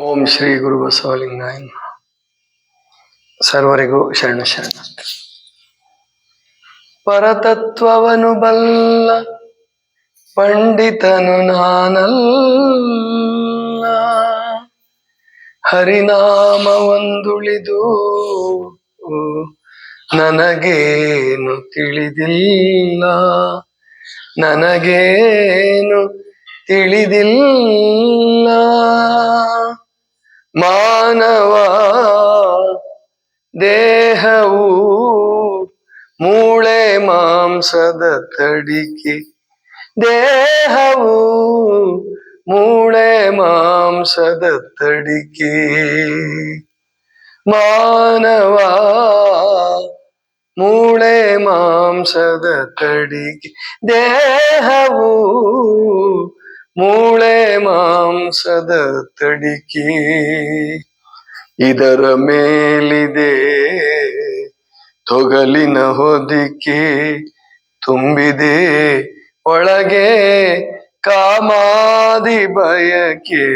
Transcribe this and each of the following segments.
ಓಂ ಶ್ರೀ ಗುರು ಬಸವಲಿಂಗ. ಸರ್ವರಿಗೂ ಶರಣ ಶರಣ. ಪರತತ್ವವನು ಬಲ್ಲ, ಪಂಡಿತನು ನಾನಲ್ಲ. ಹರಿನಾಮ ಒಂದುಳಿದು, ನನಗೇನು ತಿಳಿದಿಲ್ಲ. ನನಗೇನು ತಿಳಿದಿಲ್ಲ. ಮಾನವ ದೇಹವು ಮೂಳೆ ಮಾಂಸದ ತಡಿಕೆ. ದೇಹವು ಮೂಳೆ ಮಾಂಸದ ತಡಿಕೆ. ಮಾನವ ಮೂಳೆ ಮಾಂಸದ ತಡಿಕೆ. ದೇಹವು ಮೂಳೆ ಮಾಂಸದ ತಡಿಕೆ ಇದರ ಮೇಲಿದೆ ತೊಗಲಿನ ಹೊದಿಕೆ ತುಂಬಿದೆ. ಒಳಗೆ ಕಾಮಾದಿ ಬಯಕೆ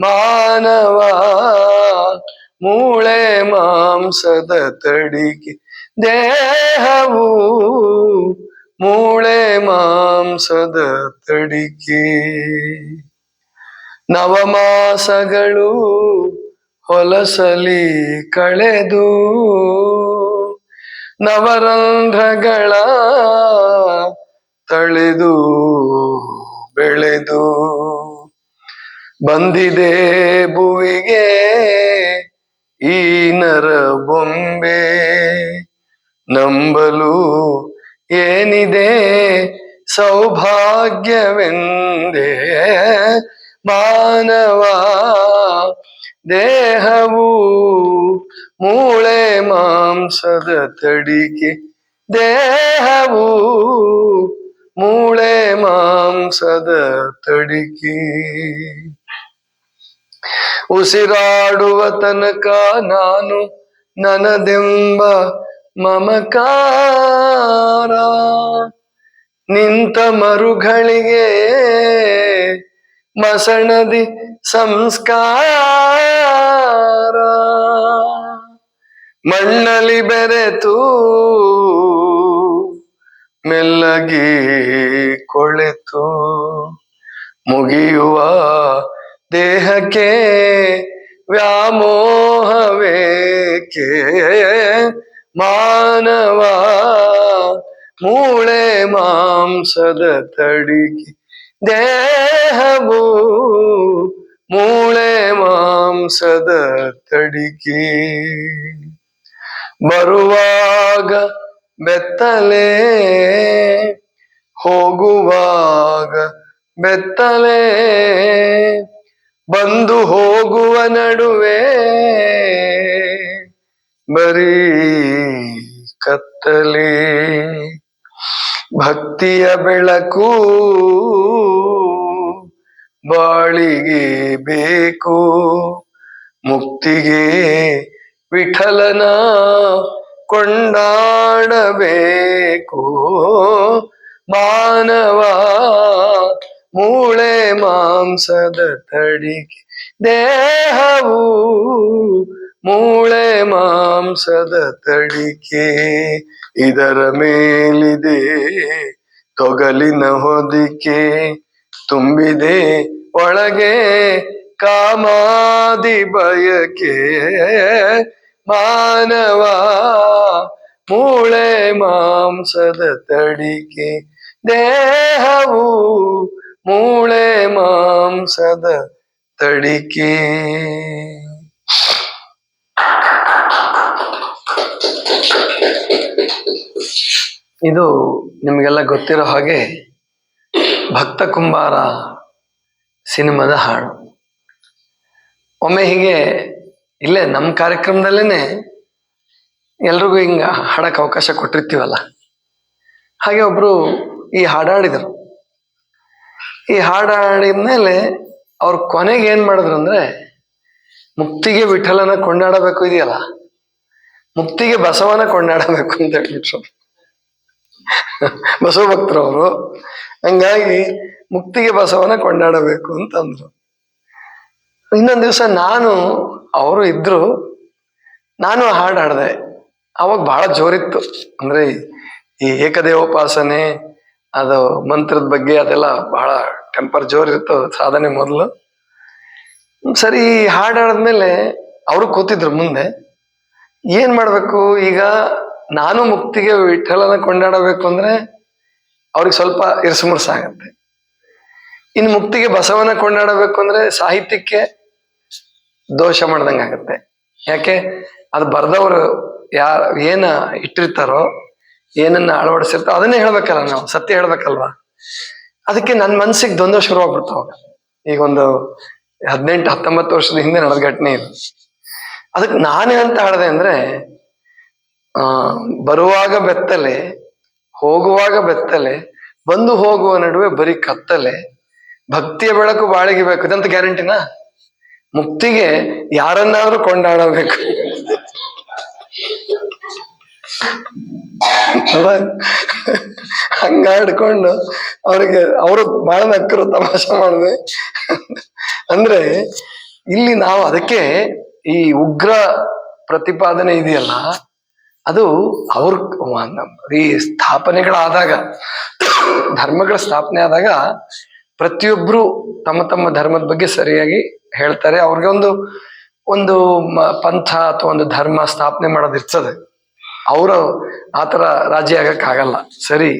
ಮಾನವ ಮೂಳೆ ಮಾಂಸದ ತಡಿಕೆ ದೇಹವು ಮೂಳೆ ಮಾಂಸದ ತಡಿಕೆ. ನವಮಾಸಗಳು ಹೊಲಸಲಿ ಕಳೆದು, ನವರಂಧ್ರಗಳ ತಳೆದು ಬೆಳೆದು. ಬಂದಿದೆ ಭುವಿಗೆ ಈ ನರ ಬೊಂಬೆ, ನಂಬಲು ಏನಿದೆ ಸೌಭಾಗ್ಯವೆಂದೇ ಮಾನವ ದೇಹವು ಮೂಳೆ ಮಾಂಸದ ತಡಿಕೆ. ದೇಹವು ಮೂಳೆ ಮಾಂಸದ ತಡಿಕೆ. ಉಸಿರಾಡುವ ತನಕ ನಾನು ನನದೆಂಬ ಮಮಕಾರ ನಿಂತ ಮರುಗಳಿಗೆ ಮಸಣದಿ ಸಂಸ್ಕಾರ. ಮಣ್ಣಲ್ಲಿ ಬೆರೆತು ಮೆಲ್ಲಗಿ ಕೊಳೆತು. ಮುಗಿಯುವ ದೇಹಕ್ಕೆ ವ್ಯಾಮೋಹವೇಕೆ? ಮಾನವ ಮೂಳೆ ಮಾಂಸದ ತಡಿಕೆ ದೇಹವು ಮೂಳೆ ಮಾಂಸದ ತಡಿಕೆ ಬರುವಾಗ ಬೆತ್ತಲೆ ಹೋಗುವಾಗ ಬೆತ್ತಲೆ ಬಂದು ಹೋಗುವ ನಡುವೆ ಬರೀ ಕತ್ತಲೆ. ಭಕ್ತಿಯ ಬೆಳಕು ಬಾಳಿಗೆ ಬೇಕು. ಮುಕ್ತಿಗೆ ವಿಠಲನ ಕೊಂಡಾಡಬೇಕು. ಮಾನವ ಮೂಳೆ ಮಾಂಸದ ತಡಿಗೆ ದೇಹವು ಮೂಳೆ ಮಾಂಸದ ತಡಿಕೆ ಇದರ ಮೇಲಿದೆ ತೊಗಲಿನ ಹೊದಿಕೆ. ತುಂಬಿದೆ ಒಳಗೆ ಕಾಮಾದಿ ಬಯಕೆ. ಮಾನವ ಮೂಳೆ ಮಾಂಸದ ತಡಿಕೆ ದೇಹವು ಮೂಳೆ ಮಾಂಸದ ತಡಿಕೆ ಇದು ನಿಮಗೆಲ್ಲ ಗೊತ್ತಿರೋ ಹಾಗೆ ಭಕ್ತ ಕುಂಬಾರ ಸಿನಿಮಾದ ಹಾಡು. ಒಮ್ಮೆ ಹೀಗೆ ಇಲ್ಲೇ ನಮ್ಮ ಕಾರ್ಯಕ್ರಮದಲ್ಲೇನೆ ಎಲ್ರಿಗೂ ಹಿಂಗೆ ಹಾಡಕ್ಕೆ ಅವಕಾಶ ಕೊಟ್ಟಿರ್ತೀವಲ್ಲ. ಹಾಗೆ ಒಬ್ರು ಈ ಹಾಡಾಡಿದರು. ಈ ಹಾಡಾಡಿದ ಮೇಲೆ ಅವ್ರು ಕೊನೆಗೆ ಏನು ಮಾಡಿದ್ರು ಅಂದ್ರೆ ಮುಕ್ತಿಗೆ ವಿಠಲನ ಕೊಂಡಾಡಬೇಕು ಇದೆಯಲ್ಲ. ಮುಕ್ತಿಗೆ ಬಸವನ ಕೊಂಡಾಡಬೇಕು ಅಂತ ಹೇಳ್ಬಿಟ್ರು. ಬಸವ ಭಕ್ತರು ಅವರು ಹಂಗಾಗಿ ಮುಕ್ತಿಗೆ ಬಸವನ ಕೊಂಡಾಡಬೇಕು ಅಂತಂದ್ರು. ಇನ್ನೊಂದು ದಿವಸ ನಾನು, ಅವರು ಇದ್ರು, ನಾನು ಹಾಡು ಹಾಡಿದೆ. ಅವಾಗ ಬಹಳ ಜೋರಿತ್ತು. ಅಂದ್ರೆ ಈ ಏಕದೇವೋಪಾಸನೆ, ಅದು ಮಂತ್ರದ ಬಗ್ಗೆ ಅದೆಲ್ಲ ಬಹಳ ಟೆಂಪರ್ ಜೋರಿತ್ತು ಸಾಧನೆ ಮೊದಲು. ಸರಿ ಹಾಡು ಹಾಡಿದ್ಮೇಲೆ ಅವರು ಕೂತಿದ್ರು ಮುಂದೆ. ಏನ್ ಮಾಡ್ಬೇಕು ಈಗ? ನಾನು ಮುಕ್ತಿಗೆ ವಿಠಲನ ಕೊಂಡಾಡಬೇಕು ಅಂದ್ರೆ ಅವ್ರಿಗೆ ಸ್ವಲ್ಪ ಇರಿಸುಮುರ್ಸಾಗತ್ತೆ ಇನ್ನು ಮುಕ್ತಿಗೆ ಬಸವನ ಕೊಂಡಾಡಬೇಕು ಅಂದ್ರೆ ಸಾಹಿತ್ಯಕ್ಕೆ ದೋಷ ಮಾಡ್ದಂಗೆ ಆಗತ್ತೆ. ಯಾಕೆ? ಅದು ಬರೆದವರು ಯಾರ, ಏನ ಇಟ್ಟಿರ್ತಾರೋ, ಏನನ್ನ ಅಳವಡಿಸಿರ್ತಾರೋ, ಅದನ್ನೇ ಹೇಳ್ಬೇಕಲ್ಲ ನಾವು, ಸತ್ಯ ಹೇಳ್ಬೇಕಲ್ವಾ? ಅದಕ್ಕೆ ನನ್ನ ಮನ್ಸಿಗೆ ದ್ವಂದ್ವ ಶುರು ಅವಾಗ. ಈಗ ಒಂದು ಹದಿನೆಂಟು, ಹತ್ತೊಂಬತ್ತು ವರ್ಷದ ಹಿಂದೆ ನಡೆದ ಘಟನೆ ಇದು. ಅದಕ್ಕೆ ನಾನೇ ಅಂತ ಹೇಳಿದೆ ಅಂದ್ರೆ ಆ, ಬರುವಾಗ ಬೆತ್ತಲೆ, ಹೋಗುವಾಗ ಬೆತ್ತಲೆ, ಬಂದು ಹೋಗುವ ನಡುವೆ ಬರೀ ಕತ್ತಲೆ, ಭಕ್ತಿಯ ಬೆಳಕು ಬಾಳಿಗೆ ಬೇಕು, ಇದಂತ ಗ್ಯಾರಂಟಿನಾ? ಮುಕ್ತಿಗೆ ಯಾರನ್ನಾದ್ರೂ ಕೊಂಡಾಡಬೇಕು? ಹಂಗಾಡ್ಕೊಂಡು ಅವ್ರಿಗೆ, ಅವರು ಬಹಳ ನಕ್ಕರು, ತಮಾಷೆ ಮಾಡಿದೆ ಅಂದ್ರೆ, ಇಲ್ಲಿ ನಾವು ಅದಕ್ಕೆ ಈ ಉಗ್ರ ಪ್ರತಿಪಾದನೆ ಇದೆಯಲ್ಲ ಅದು ಅವ್ರ ಈ ಸ್ಥಾಪನೆಗಳಾದಾಗ, ಧರ್ಮಗಳ ಸ್ಥಾಪನೆ ಆದಾಗ ಪ್ರತಿಯೊಬ್ರು ತಮ್ಮ ತಮ್ಮ ಧರ್ಮದ ಬಗ್ಗೆ ಸರಿಯಾಗಿ ಹೇಳ್ತಾರೆ. ಅವ್ರಿಗೆ ಒಂದು ಒಂದು ಪಂಥ ಅಥವಾ ಒಂದು ಧರ್ಮ ಸ್ಥಾಪನೆ ಮಾಡೋದಿರ್ತದೆ. ಅವರು ಆ ಥರ ರಾಜಿ ಆಗಕ್ಕಾಗಲ್ಲ. ಸರಿ.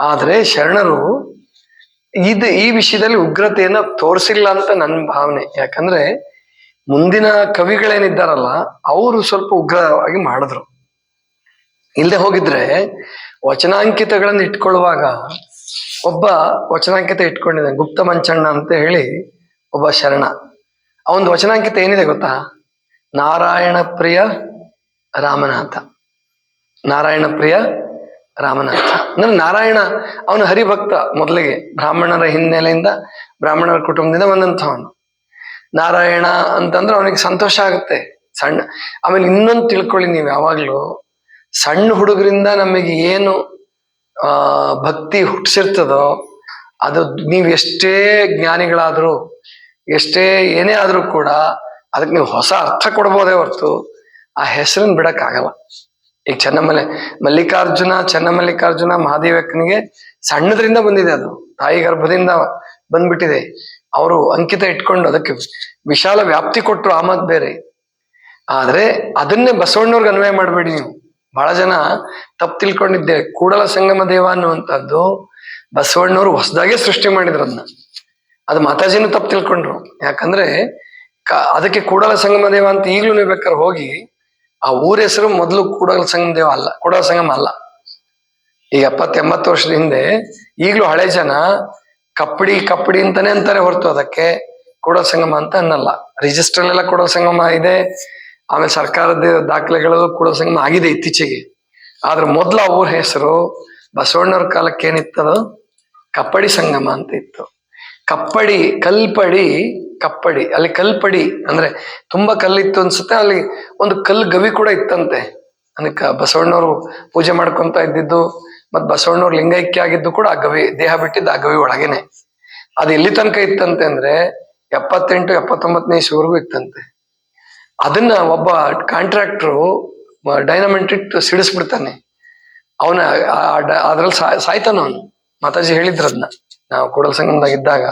ಆದ್ರೆ ಶರಣರು ಇದು, ಈ ವಿಷಯದಲ್ಲಿ ಉಗ್ರತೆಯನ್ನ ತೋರಿಸಿಲ್ಲ ಅಂತ ನನ್ನ ಭಾವನೆ. ಯಾಕಂದ್ರೆ ಮುಂದಿನ ಕವಿಗಳೇನಿದ್ದಾರಲ್ಲ, ಅವರು ಸ್ವಲ್ಪ ಉಗ್ರವಾಗಿ ಮಾಡಿದ್ರು. ಇಲ್ಲದೆ ಹೋಗಿದ್ರೆ ವಚನಾಂಕಿತಗಳನ್ನು ಇಟ್ಕೊಳ್ಳುವಾಗ ಒಬ್ಬ ವಚನಾಂಕಿತ ಇಟ್ಕೊಂಡಿದ್ದಾನೆ, ಗುಪ್ತ ಮಂಚಣ್ಣ ಅಂತ ಹೇಳಿ ಒಬ್ಬ ಶರಣ. ಅವನ್ ವಚನಾಂಕಿತ ಏನಿದೆ ಗೊತ್ತಾ? ನಾರಾಯಣ ಪ್ರಿಯ ರಾಮನಾಥ. ನಾರಾಯಣ ಪ್ರಿಯ ರಾಮನಾಥ. ಅಂದ್ರೆ ನಾರಾಯಣ, ಅವನು ಹರಿಭಕ್ತ ಮೊದಲಿಗೆ, ಬ್ರಾಹ್ಮಣರ ಹಿನ್ನೆಲೆಯಿಂದ, ಬ್ರಾಹ್ಮಣರ ಕುಟುಂಬದಿಂದ ಬಂದಂಥವನು. ನಾರಾಯಣ ಅಂತಂದ್ರೆ ಅವನಿಗೆ ಸಂತೋಷ ಆಗುತ್ತೆ. ಸಣ್ಣ, ಆಮೇಲೆ ಇನ್ನೊಂದು ತಿಳ್ಕೊಳ್ಳಿ ನೀವು ಯಾವಾಗ್ಲೂ ಸಣ್ಣ ಹುಡುಗರಿಂದ ನಮಗೆ ಏನು ಭಕ್ತಿ ಹುಟ್ಟಿಸಿರ್ತದೋ, ಅದು ನೀವು ಎಷ್ಟೇ ಜ್ಞಾನಿಗಳಾದರೂ, ಎಷ್ಟೇ ಏನೇ ಆದರೂ ಕೂಡ ಅದಕ್ಕೆ ನೀವು ಹೊಸ ಅರ್ಥ ಕೊಡ್ಬೋದೇ ಹೊರತು ಆ ಹೆಸರನ್ನ ಬಿಡಕ್ಕಾಗಲ್ಲ. ಈಗ ಚೆನ್ನಮಲೆ ಮಲ್ಲಿಕಾರ್ಜುನ, ಚೆನ್ನಮಲ್ಲಿಕಾರ್ಜುನ ಮಹಾದೇವಕ್ಕನಿಗೆ ಸಣ್ಣದ್ರಿಂದ ಬಂದಿದೆ ಅದು. ತಾಯಿ ಗರ್ಭದಿಂದ ಬಂದ್ಬಿಟ್ಟಿದೆ. ಅವರು ಅಂಕಿತ ಇಟ್ಕೊಂಡು ಅದಕ್ಕೆ ವಿಶಾಲ ವ್ಯಾಪ್ತಿ ಕೊಟ್ಟರು ಆ ಮಾತು ಬೇರೆ. ಆದ್ರೆ ಅದನ್ನೇ ಬಸವಣ್ಣವ್ರಿಗೆ ಅನ್ವಯ ಮಾಡಬೇಡಿ ನೀವು. ಬಹಳ ಜನ ತಪ್ಪು ತಿಳ್ಕೊಂಡಿದ್ದೆ. ಕೂಡಲ ಸಂಗಮ ದೇವ ಅನ್ನುವಂಥದ್ದು ಬಸವಣ್ಣವರು ಹೊಸದಾಗೆ ಸೃಷ್ಟಿ ಮಾಡಿದ್ರು ಅದನ್ನ ಅದು ಮಾತಾಜಿನೂ ತಪ್ಪು ತಿಳ್ಕೊಂಡ್ರು. ಯಾಕಂದ್ರೆ ಅದಕ್ಕೆ ಕೂಡಲ ಸಂಗಮ ದೇವ ಅಂತ ಈಗಲೂ ನೀವು ಬೇಕಾದ್ರೆ ಹೋಗಿ ಆ ಊರ ಹೆಸರು ಮೊದಲು ಕೂಡಲ ಸಂಗಮ ದೇವ ಅಲ್ಲ, ಕೂಡಲ ಸಂಗಮ ಅಲ್ಲ. ಈಗ ಎಪ್ಪತ್ತೆಂಬತ್ತು ವರ್ಷದ ಹಿಂದೆ ಈಗಲೂ ಹಳೆ ಜನ ಕಪ್ಪಡಿ ಕಪ್ಪಡಿ ಅಂತಾನೆ ಅಂತಾರೆ ಹೊರತು ಅದಕ್ಕೆ ಕೂಡಲ ಸಂಗಮ ಅಂತ ಅನ್ನಲ್ಲ. ರಿಜಿಸ್ಟರ್ ಎಲ್ಲ ಕೂಡಲ ಸಂಗಮ ಇದೆ. ಆಮೇಲೆ ಸರ್ಕಾರದ ದಾಖಲೆಗಳಲ್ಲೂ ಕೂಡ ಸಂಗಮ ಆಗಿದೆ ಇತ್ತೀಚೆಗೆ. ಆದ್ರೆ ಮೊದ್ಲ ಅವ್ರ ಹೆಸರು ಬಸವಣ್ಣವ್ರ ಕಾಲಕ್ಕೆ ಏನಿತ್ತದ? ಕಪ್ಪಡಿ ಸಂಗಮ ಅಂತ ಇತ್ತು. ಕಪ್ಪಡಿ, ಕಲ್ಪಡಿ, ಕಪ್ಪಡಿ. ಅಲ್ಲಿ ಕಲ್ಪಡಿ ಅಂದ್ರೆ ತುಂಬಾ ಕಲ್ಲಿತ್ತು ಅನ್ಸುತ್ತೆ, ಅಲ್ಲಿ ಒಂದು ಕಲ್ಲು ಗವಿ ಕೂಡ ಇತ್ತಂತೆ. ಅದಕ್ಕೆ ಬಸವಣ್ಣವರು ಪೂಜೆ ಮಾಡ್ಕೊಂತ ಇದ್ದಿದ್ದು ಮತ್ ಬಸವಣ್ಣವ್ರು ಲಿಂಗೈಕ್ಯ ಆಗಿದ್ದು ಕೂಡ ಆ ಗವಿ, ದೇಹ ಬಿಟ್ಟಿದ್ದು ಆ ಗವಿ ಒಳಗೇನೆ. ಅದು ಎಲ್ಲಿ ತನಕ ಇತ್ತಂತೆ ಅಂದ್ರೆ ಎಪ್ಪತ್ತೆಂಟು, ಎಪ್ಪತ್ತೊಂಬತ್ತನೇ ಇಸ್ವಿವರೆಗೂ ಇತ್ತಂತೆ. ಅದನ್ನ ಒಬ್ಬ ಕಾಂಟ್ರಾಕ್ಟ್ರು ಡೈನಮೆಂಟ್ ಇಟ್ಟು ಸಿಡಿಸ್ಬಿಡ್ತಾನೆ. ಅವನ ಅದ್ರಲ್ಲಿ ಸಾಯ್ ಸಾಯ್ತಾನ ಅವನು. ಮಾತಾಜಿ ಹೇಳಿದ್ರು ಅದನ್ನ ನಾವು ಕೂಡಲ ಸಂಗಮದಾಗ ಇದ್ದಾಗ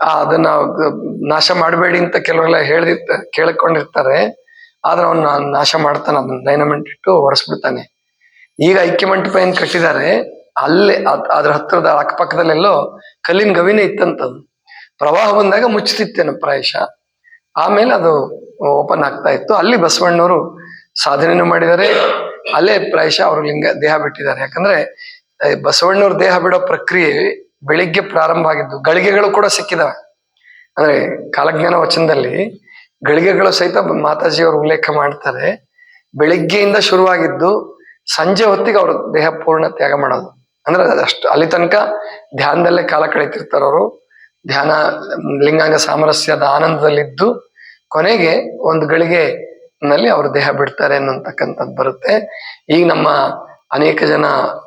ಆ, ಅದನ್ನ ನಾಶ ಮಾಡಬೇಡಿ ಅಂತ ಕೆಲವೆಲ್ಲ ಹೇಳಿರ್ತ ಕೇಳ್ಕೊಂಡಿರ್ತಾರೆ. ಆದ್ರೆ ಅವ್ನ ನಾಶ ಮಾಡ್ತಾನೆ ಅದನ್ನ ಡೈನಮೆಂಟ್ ಇಟ್ಟು ಹೊರಸ್ಬಿಡ್ತಾನೆ ಈಗ ಐಕ್ಯ ಮಂಟಪ ಏನ್ ಕಟ್ಟಿದ್ದಾರೆ ಅಲ್ಲೇ ಅದ್- ಅದ್ರ ಹತ್ರದ ಅಕ್ಕಪಕ್ಕದಲ್ಲೆಲ್ಲೋ ಕಲ್ಲಿನ ಗವಿನೇ ಇತ್ತಂತದ್ದು ಪ್ರವಾಹ ಬಂದಾಗ ಮುಚ್ಚುತ್ತಿತ್ತೇನು ಪ್ರಾಯಶಃ. ಆಮೇಲೆ ಅದು ಓಪನ್ ಆಗ್ತಾ ಇತ್ತು. ಅಲ್ಲಿ ಬಸವಣ್ಣವರು ಸಾಧನೆಯನ್ನು ಮಾಡಿದ್ದಾರೆ. ಅಲ್ಲೇ ಪ್ರಾಯಶ ಅವರು ಲಿಂಗ ದೇಹ ಬಿಟ್ಟಿದ್ದಾರೆ. ಯಾಕಂದ್ರೆ ಬಸವಣ್ಣವ್ರ ದೇಹ ಬಿಡೋ ಪ್ರಕ್ರಿಯೆ ಬೆಳಿಗ್ಗೆ ಪ್ರಾರಂಭ ಆಗಿದ್ದು, ಗಳಿಗೆಗಳು ಕೂಡ ಸಿಕ್ಕಿದಾವೆ. ಅಂದ್ರೆ ಕಾಲಜ್ಞಾನ ವಚನದಲ್ಲಿ ಗಳಿಗೆಗಳು ಸಹಿತ ಮಾತಾಜಿಯವರು ಉಲ್ಲೇಖ ಮಾಡ್ತಾರೆ. ಬೆಳಿಗ್ಗೆಯಿಂದ ಶುರುವಾಗಿದ್ದು, ಸಂಜೆ ಹೊತ್ತಿಗೆ ಅವರು ದೇಹ ಪೂರ್ಣ ತ್ಯಾಗ ಮಾಡೋದು. ಅಂದ್ರೆ ಅಷ್ಟು, ಅಲ್ಲಿ ತನಕ ಧ್ಯಾನದಲ್ಲೇ ಕಾಲ ಕಳೀತಿರ್ತಾರ ಅವರು ಧ್ಯಾನ, ಲಿಂಗಾಂಗ ಸಾಮರಸ್ಯದ ಆನಂದದಲ್ಲಿದ್ದು ಕೊನೆಗೆ ಒಂದು ಗಳಿಗೆ ನಲ್ಲಿ ಅವ್ರ ದೇಹ ಬಿಡ್ತಾರೆ ಅನ್ನತಕ್ಕಂಥದ್ದು ಬರುತ್ತೆ. ಈಗ ನಮ್ಮ ಅನೇಕ ಜನ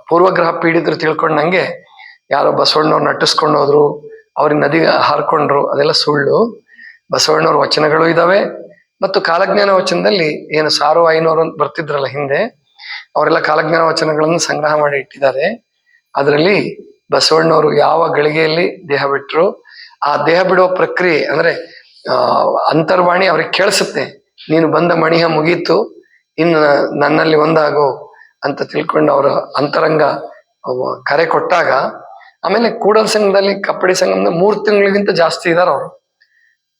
ಪೂರ್ವಗ್ರಹ ಪೀಡಿತರು ತಿಳ್ಕೊಂಡಂಗೆ ಯಾರೋ ಬಸವಣ್ಣವ್ರು ನಟಿಸ್ಕೊಂಡು ಹೋದ್ರು, ಅವ್ರಿಗೆ ನದಿ ಹಾರ್ಕೊಂಡ್ರು, ಅದೆಲ್ಲ ಸುಳ್ಳು. ಬಸವಣ್ಣವ್ರ ವಚನಗಳು ಇದಾವೆ. ಮತ್ತು ಕಾಲಜ್ಞಾನ ವಚನದಲ್ಲಿ ಏನು ಸಾರು ಐನೂರು ಅಂತ ಬರ್ತಿದ್ರಲ್ಲ ಹಿಂದೆ, ಅವರೆಲ್ಲ ಕಾಲಜ್ಞಾನ ವಚನಗಳನ್ನು ಸಂಗ್ರಹ ಮಾಡಿ ಇಟ್ಟಿದ್ದಾರೆ. ಅದರಲ್ಲಿ ಬಸವಣ್ಣವರು ಯಾವ ಗಳಿಗೆಯಲ್ಲಿ ದೇಹ ಬಿಟ್ಟರು ಆ ದೇಹ ಬಿಡುವ ಪ್ರಕ್ರಿಯೆ ಅಂದ್ರೆ ಅಂತರ್ವಾಣಿ ಅವ್ರಿಗೆ ಕೇಳಿಸುತ್ತೆ. ನೀನು ಬಂದ ಮಣಿಹ ಮುಗೀತು, ಇನ್ನು ನನ್ನಲ್ಲಿ ಒಂದಾಗು ಅಂತ ತಿಳ್ಕೊಂಡು ಅವರ ಅಂತರಂಗ ಕರೆ ಕೊಟ್ಟಾಗ, ಆಮೇಲೆ ಕೂಡಲ್ ಸಂಘದಲ್ಲಿ, ಕಪ್ಪಡಿ ಸಂಘದ ಮೂರು ತಿಂಗಳಿಗಿಂತ ಜಾಸ್ತಿ ಇದಾರ ಅವರು.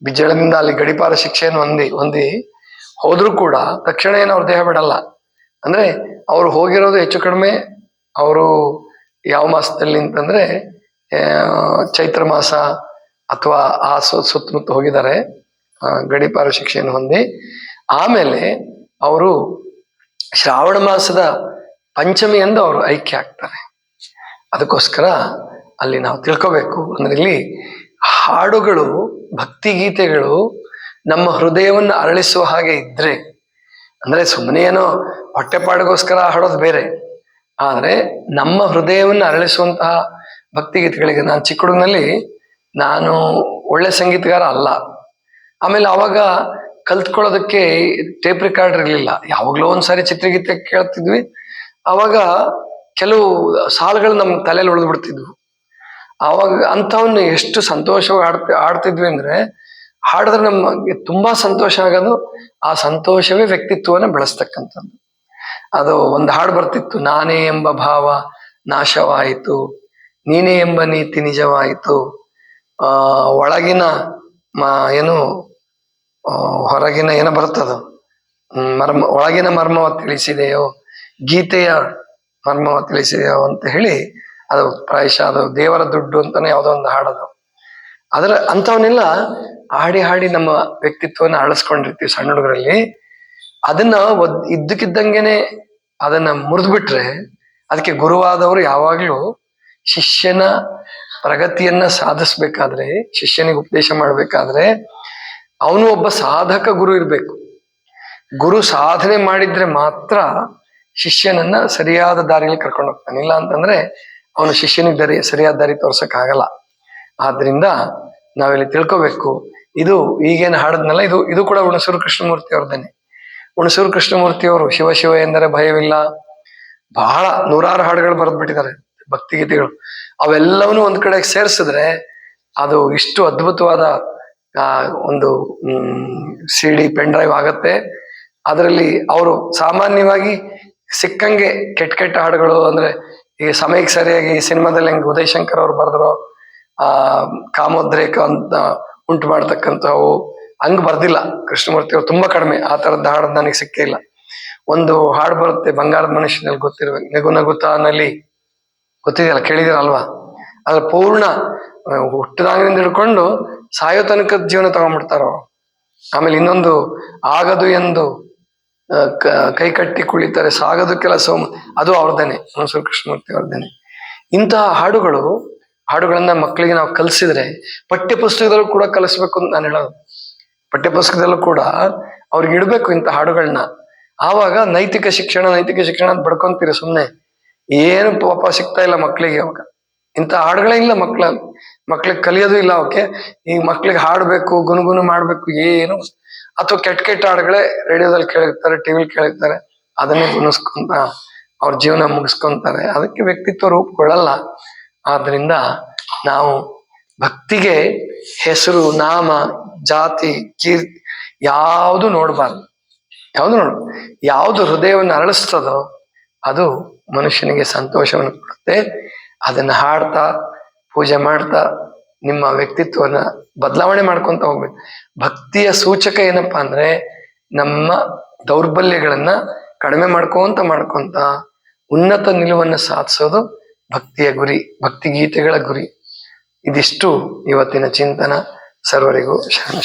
ಬಿಜ್ಜಳದಿಂದ ಅಲ್ಲಿ ಗಡಿಪಾರ ಶಿಕ್ಷೆಯನ್ನು ಹೊಂದಿ ಹೊಂದಿ ಹೋದ್ರೂ ಕೂಡ ತಕ್ಷಣ ಏನು ಅವ್ರ ದೇಹ ಬಿಡಲ್ಲ. ಅಂದ್ರೆ ಅವ್ರು ಹೋಗಿರೋದು ಹೆಚ್ಚು ಕಡಿಮೆ, ಅವರು ಯಾವ ಮಾಸದಲ್ಲಿ ಅಂತಂದ್ರೆ ಚೈತ್ರ ಮಾಸ ಅಥವಾ ಆ ಸುತ್ತಮುತ್ತ ಹೋಗಿದ್ದಾರೆ ಗಡಿಪಾರ ಶಿಕ್ಷೆಯನ್ನು ಹೊಂದಿ, ಆಮೇಲೆ ಅವರು ಶ್ರಾವಣ ಮಾಸದ ಪಂಚಮಿಯಂದು ಅವರು ಐಕ್ಯ ಆಗ್ತಾರೆ. ಅದಕ್ಕೋಸ್ಕರ ಅಲ್ಲಿ ನಾವು ತಿಳ್ಕೋಬೇಕು. ಅಂದ್ರೆ ಇಲ್ಲಿ ಹಾಡುಗಳು, ಭಕ್ತಿ ಗೀತೆಗಳು ನಮ್ಮ ಹೃದಯವನ್ನು ಅರಳಿಸುವ ಹಾಗೆ ಇದ್ರೆ, ಅಂದ್ರೆ ಸುಮ್ಮನೆ ಏನೋ ಹೊಟ್ಟೆಪಾಡಿಗೋಸ್ಕರ ಹಾಡೋದು ಬೇರೆ, ಆದ್ರೆ ನಮ್ಮ ಹೃದಯವನ್ನು ಅರಳಿಸುವಂತಹ ಭಕ್ತಿ ಗೀತೆಗಳಿಗೆ ನಾನು ಚಿಕ್ಕ ನಾನು ಒಳ್ಳೆ ಸಂಗೀತಗಾರ ಅಲ್ಲ. ಆಮೇಲೆ ಅವಾಗ ಕಲ್ತ್ಕೊಳ್ಳೋದಕ್ಕೆ ಟೇಪ್ ರೆಕಾರ್ಡ್ ಇರಲಿಲ್ಲ. ಯಾವಾಗಲೋ ಒಂದ್ಸಾರಿ ಚಿತ್ರಗೀತೆ ಕೇಳ್ತಿದ್ವಿ. ಅವಾಗ ಕೆಲವು ಸಾಲುಗಳು ನಮ್ಮ ತಲೆಯಲ್ಲಿ ಉಳಿದು ಬಿಡ್ತಿದ್ವು. ಅವಾಗ ಅಂಥವನ್ನ ಎಷ್ಟು ಸಂತೋಷವಾಗಿ ಹಾಡ್ತಿ ಆಡ್ತಿದ್ವಿ ಅಂದ್ರೆ ಹಾಡಿದ್ರೆ ನಮಗೆ ತುಂಬಾ ಸಂತೋಷ ಆಗೋದು, ಆ ಸಂತೋಷವೇ ವ್ಯಕ್ತಿತ್ವವನ್ನು ಬೆಳೆಸ್ತಕ್ಕಂಥದ್ದು. ಅದು ಒಂದು ಹಾಡು ಬರ್ತಿತ್ತು, ನಾನೇ ಎಂಬ ಭಾವ ನಾಶವಾಯಿತು, ನೀನೇ ಎಂಬ ನೀತಿ ನಿಜವಾಯಿತು. ಆ ಒಳಗಿನ ಮ ಏನು ಹೊರಗಿನ ಏನ ಹ್ಮ್, ಮರ್ಮ ಒಳಗಿನ ಮರ್ಮವ ತಿಳಿಸಿದೆಯೋ ಗೀತೆಯ ಮರ್ಮವ ತಿಳಿಸಿದೆಯೋ ಅಂತ ಹೇಳಿ ಅದು ಪ್ರಾಯಶಃ ಅದು ದೇವರ ದುಡ್ಡು ಅಂತಾನೆ ಯಾವುದೋ ಒಂದು ಹಾಡೋದು. ಅದರ ಅಂಥವನ್ನೆಲ್ಲ ಹಾಡಿ ಹಾಡಿ ನಮ್ಮ ವ್ಯಕ್ತಿತ್ವನ ಅಳಿಸ್ಕೊಂಡಿರ್ತೀವಿ ಸಣ್ಣ ಹುಡುಗರಲ್ಲಿ. ಅದನ್ನ ಒದ್ ಇದ್ದಕ್ಕಿದ್ದಂಗೆನೆ ಅದನ್ನ ಮುರಿದ್ಬಿಟ್ರೆ ಅದಕ್ಕೆ ಗುರುವಾದವರು ಯಾವಾಗ್ಲೂ ಶಿಷ್ಯನ ಪ್ರಗತಿಯನ್ನ ಸಾಧಿಸ್ಬೇಕಾದ್ರೆ, ಶಿಷ್ಯನಿಗೆ ಉಪದೇಶ ಮಾಡ್ಬೇಕಾದ್ರೆ, ಅವನು ಒಬ್ಬ ಸಾಧಕ ಗುರು ಇರಬೇಕು. ಗುರು ಸಾಧನೆ ಮಾಡಿದ್ರೆ ಮಾತ್ರ ಶಿಷ್ಯನನ್ನ ಸರಿಯಾದ ದಾರಿಯಲ್ಲಿ ಕರ್ಕೊಂಡು ಹೋಗ್ತಾನೆ. ಇಲ್ಲ ಅಂತಂದ್ರೆ ಅವನು ಶಿಷ್ಯನಿಗೆ ದಾರಿ, ಸರಿಯಾದ ದಾರಿ ತೋರ್ಸಕ್ ಆಗಲ್ಲ ಆದ್ರಿಂದ ನಾವಿಲ್ಲಿ ತಿಳ್ಕೊಬೇಕು, ಇದು ಈಗೇನು ಹಾಡದ್ನಲ್ಲ, ಇದು ಇದು ಕೂಡ ಹುಣಸೂರು ಕೃಷ್ಣಮೂರ್ತಿ ಅವ್ರದ್ದೇನೆ ಹುಣಸೂರು ಕೃಷ್ಣಮೂರ್ತಿ ಅವರು ಶಿವ ಶಿವ ಎಂದರೆ ಭಯವಿಲ್ಲ. ಬಹಳ ನೂರಾರು ಹಾಡುಗಳು ಬರೆದ್ಬಿಟ್ಟಿದ್ದಾರೆ. ಭಕ್ತಿಗೀತೆಗಳು, ಅವೆಲ್ಲವನ್ನೂ ಒಂದ್ ಕಡೆ ಸೇರಿಸಿದ್ರೆ ಅದು ಇಷ್ಟು ಅದ್ಭುತವಾದ ಒಂದು ಸಿ ಡಿ ಪೆನ್ ಡ್ರೈವ್ ಆಗತ್ತೆ. ಅದರಲ್ಲಿ ಅವರು ಸಾಮಾನ್ಯವಾಗಿ ಸಿಕ್ಕಂಗೆ ಕೆಟ್ಟ ಕೆಟ್ಟ ಹಾಡುಗಳು ಅಂದ್ರೆ ಈ ಸಮಯಕ್ಕೆ ಸರಿಯಾಗಿ ಸಿನಿಮಾದಲ್ಲಿ ಹೆಂಗ್ ಉದಯ್ ಶಂಕರ್ ಅವ್ರು ಬರೆದ್ರು, ಆ, ಕಾಮೋದ್ರೇಕ ಅಂತ ಉಂಟು ಮಾಡ್ತಕ್ಕಂಥವು ಹಂಗ್ ಬರ್ದಿಲ್ಲ. ಕೃಷ್ಣಮೂರ್ತಿ ಅವ್ರು ತುಂಬಾ ಕಡಿಮೆ, ಆ ತರದ್ದು ಹಾಡು ನನಗೆ ಸಿಕ್ಕೇ ಇಲ್ಲ. ಒಂದು ಹಾಡು ಬರುತ್ತೆ ಬಂಗಾರದ ಮನುಷ್ಯನಲ್ಲಿ ಗೊತ್ತಿರ್ಬೇಕು ನಗು ನಗುತ್ತಾ ನಲ್ಲಿ ಗೊತ್ತಿದೆಯಲ್ಲ, ಕೇಳಿದಿರಲ್ವಾ? ಅದ್ರ ಪೂರ್ಣ ಹುಟ್ಟಿದಾಗಿನಿಂದ ಹಿಡ್ಕೊಂಡು ಸಾಯೋ ತನಕ ಜೀವನ ತಗೊಂಡ್ಬಿಡ್ತಾರೋ. ಆಮೇಲೆ ಇನ್ನೊಂದು, ಆಗದು ಎಂದು ಕ- ಕೈ ಕಟ್ಟಿ ಕುಳಿತಾರೆ ಸಾಗದು ಕೆಲಸ ಅದು ಅವ್ರದ್ದೇನೆ ಮನಸೂರು ಕೃಷ್ಣಮೂರ್ತಿ ಅವ್ರದ್ದೇನೆ. ಇಂತಹ ಹಾಡುಗಳು, ಹಾಡುಗಳನ್ನ ಮಕ್ಕಳಿಗೆ ನಾವು ಕಲಿಸಿದ್ರೆ ಪಠ್ಯಪುಸ್ತಕದಲ್ಲೂ ಕೂಡ ಕಲಿಸ್ಬೇಕು ಅಂತ ನಾನು ಹೇಳೋದು. ಪಠ್ಯಪುಸ್ತಕದಲ್ಲೂ ಕೂಡ ಅವ್ರಿಗೆ ಇಡಬೇಕು ಇಂಥ ಹಾಡುಗಳನ್ನ ಆವಾಗ ನೈತಿಕ ಶಿಕ್ಷಣ ನೈತಿಕ ಶಿಕ್ಷಣ ಅಂತ ಬಡ್ಕೊಂತೀರಿ ಸುಮ್ಮನೆ ಏನು ಪಾಪ ಸಿಗ್ತಾ ಇಲ್ಲ ಮಕ್ಕಳಿಗೆ ಅವಾಗ. ಇಂಥ ಹಾಡುಗಳೇ ಇಲ್ಲ ಮಕ್ಳ ಮಕ್ಳಿಗೆ ಕಲಿಯೋದು ಇಲ್ಲ ಅವಕ್ಕೆ. ಈಗ ಮಕ್ಳಿಗೆ ಹಾಡ್ಬೇಕು, ಗುನುಗುನು ಮಾಡ್ಬೇಕು, ಏನು. ಅಥವಾ ಕೆಟ್ಟ ಕೆಟ್ಟ ಹಾಡುಗಳೇ ರೇಡಿಯೋದಲ್ಲಿ ಕೇಳಿರ್ತಾರೆ ಟಿವಿಲಿ ಕೇಳಿರ್ತಾರೆ. ಅದನ್ನೇ ಗುಣಿಸ್ಕೊಂತ ಅವ್ರ ಜೀವನ ಮುಗಿಸ್ಕೊಂತಾರೆ. ಅದಕ್ಕೆ ವ್ಯಕ್ತಿತ್ವ ರೂಪುಗೊಳ್ಳಲ್ಲ. ಆದ್ರಿಂದ ನಾವು ಭಕ್ತಿಗೆ ಹೆಸರು, ನಾಮ, ಜಾತಿ, ಕೀರ್ತಿ ಯಾವುದು ನೋಡಬಾರ್ದು. ಯಾವುದು ನೋಡ ಯಾವುದು ಹೃದಯವನ್ನು ಅರಳಿಸ್ತದೋ ಅದು ಮನುಷ್ಯನಿಗೆ ಸಂತೋಷವನ್ನು ಕೊಡುತ್ತೆ. ಅದನ್ನ ಹಾಡ್ತಾ, ಪೂಜೆ ಮಾಡ್ತಾ, ನಿಮ್ಮ ವ್ಯಕ್ತಿತ್ವನ ಬದಲಾವಣೆ ಮಾಡ್ಕೊಂತ ಹೋಗ್ಬೇಕು. ಭಕ್ತಿಯ ಸೂಚಕ ಏನಪ್ಪಾ ಅಂದ್ರೆ ನಮ್ಮ ದೌರ್ಬಲ್ಯಗಳನ್ನ ಕಡಿಮೆ ಮಾಡ್ಕೊಂತ ಮಾಡ್ಕೊಂತ ಉನ್ನತ ನಿಲುವನ್ನು ಸಾಧಿಸೋದು ಭಕ್ತಿಯ ಗುರಿ ಭಕ್ತಿ ಗೀತೆಗಳ ಗುರಿ. ಇದಿಷ್ಟು ಇವತ್ತಿನ ಚಿಂತನ. ಸರ್ವರಿಗೂ ಶರಣ.